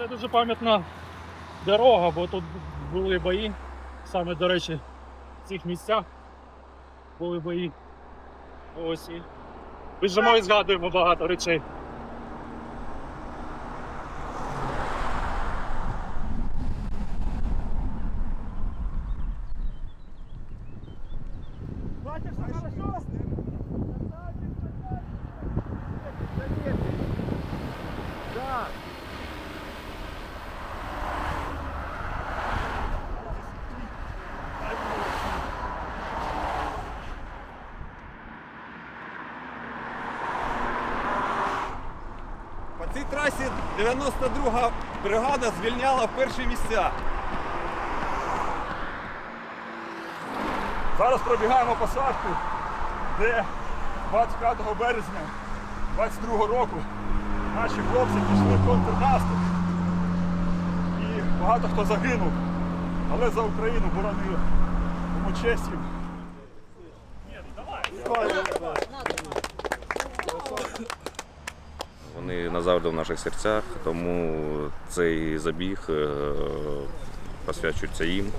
Це дуже пам'ятна дорога, бо тут були бої. Саме, до речі, в цих місцях були бої. Ось і. Біжимо і згадуємо багато речей. По цій трасі 92 бригада звільняла перші місця. Зараз пробігаємо посадку, де 25 березня 22 року наші хлопці пішли в контрнаступ. І багато хто загинув, але за Україну боронили. Тому честь їм. Вони назавжди в наших серцях, тому цей забіг е, посвячується їм.